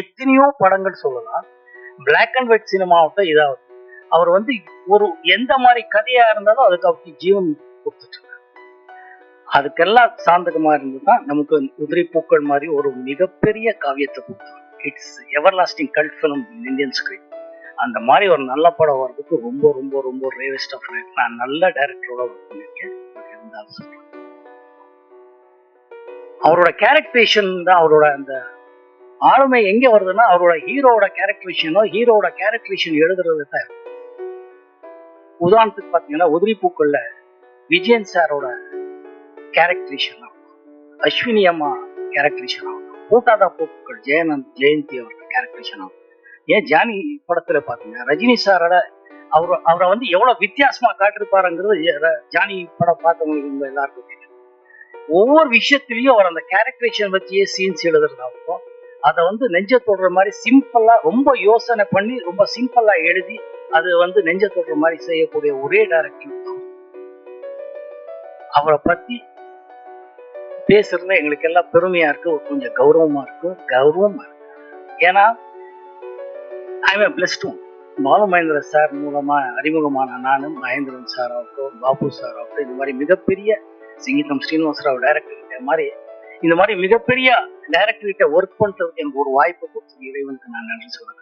எத்தனையோ படங்கள் சொல்லலாம். பிளாக் அண்ட் ஒயிட் சினிமாவட்ட இதாகும். அவர் வந்து ஒரு எந்த மாதிரி கதையா இருந்தாலும் அதுக்கு அவருக்கு ஜீவன் கொடுத்துட்டு அதுக்கெல்லாம் சாந்தகமா இருந்துதான் நமக்கு உதிரி பூக்கள் மாதிரி ஒரு மிகப்பெரிய காவியத்தை கொடுத்தார். It's ever lasting cult film Indian screen அந்த மாதிரி ஒரு நல்ல படம் வர்றதுக்கு ரொம்ப ரொம்ப ரொம்ப ரேவஸ்ட் ஆஃப் நான் நல்ல டைரக்டரோட ஒர்க் பண்ணியிருக்கேன். இருந்தாலும் சொல்றேன் அவரோட கேரக்டரேஷன் தான் அவரோட அந்த ஆளுமை எங்க வருதுன்னா அவரோட ஹீரோட கேரக்டரேஷனோ ஹீரோட கேரக்டரேஷன் எழுதுறது தான். உதாரணத்துக்கு பாத்தீங்கன்னா உதிரி பூக்கள்ல விஜயன் சாரோட கேரக்டரேஷன் ஆகும் அஸ்வினி அம்மா கேரக்டரேஷன் ஆகும் கூட்டாதா பூக்கள் ஜெயநந்த் ஜெயந்தி அவரோட கேரக்டரேஷன் ஆகும் ஏன் ஜானி படத்துல பாத்தீங்கன்னா ரஜினி சாரோட அவர் அவரை வந்து எவ்வளவு வித்தியாசமா காட்டிருப்பாருங்கிறது ஜானி படம் பார்த்தவங்களுக்கு எல்லாருக்கும் தெரியும். ஒவ்வொரு விஷயத்திலயும் அவர் அந்த கேரக்டரேஷன் வச்சியே சீன்ஸ் எழுதுறதாகவும் அதை வந்து நெஞ்ச தொடுற மாதிரி சிம்பிளா ரொம்ப யோசனை பண்ணி ரொம்ப சிம்பிளா எழுதி அது வந்து நெஞ்ச தொடுற மாதிரி செய்யக்கூடிய ஒரே டைரக்டர் அவரை பத்தி பேசுறதுல எங்களுக்கு எல்லாம் பெருமையா இருக்கு கொஞ்சம் கௌரவமா இருக்கு கௌரவமா இருக்கு. ஏன்னா I blessed one Balu Mahendra sir மூலமா அறிமுகமான நானும் மகேந்திரன் சார் ஆகட்டும் பாபு சார் ஆகட்டும் இந்த மாதிரி மிகப்பெரிய சிங்கிதம் ஸ்ரீனிவாசராவ் டைரக்டர் மாதிரி இந்த மாதிரி மிகப்பெரிய டைரக்டர்கிட்ட ஒர்க் பண்றதுக்கு எனக்கு ஒரு வாய்ப்பு கொடுத்து இறைவனுக்கு நான் நன்றி சொல்ல